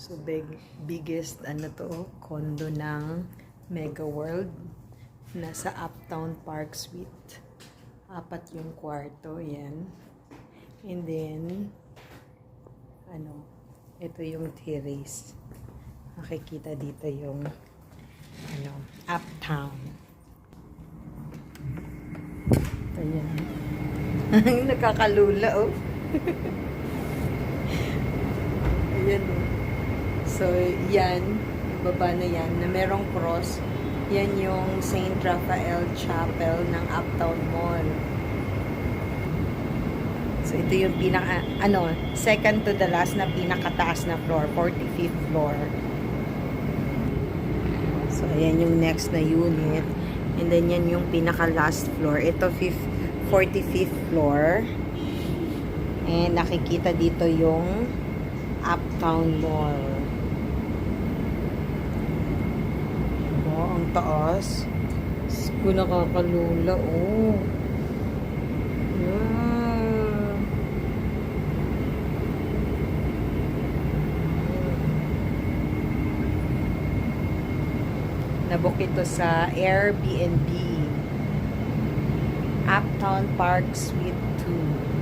So, big, biggest, ano to, condo ng Mega World. Nasa Uptown Park Suite. Apat yung kwarto, yan. And then, ano, ito yung terrace. Makikita dito yung, ano, Uptown. Ito. Nakakalula, oh. Ayan, oh. So, yan, baba na yan, na merong cross, yan yung St. Raphael Chapel ng Uptown Mall. So, ito yung pinaka, ano, second to the last na pinakataas na floor, 45th floor. So, ayan yung next na unit. And then, yan yung pinaka-last floor. Ito, fifth, 45th floor. And nakikita dito yung Uptown Mall. Oh, ang taas. Diyos ko nakakalula, oh. Yeah. Nabook ito sa Airbnb. Uptown Park Suite 2.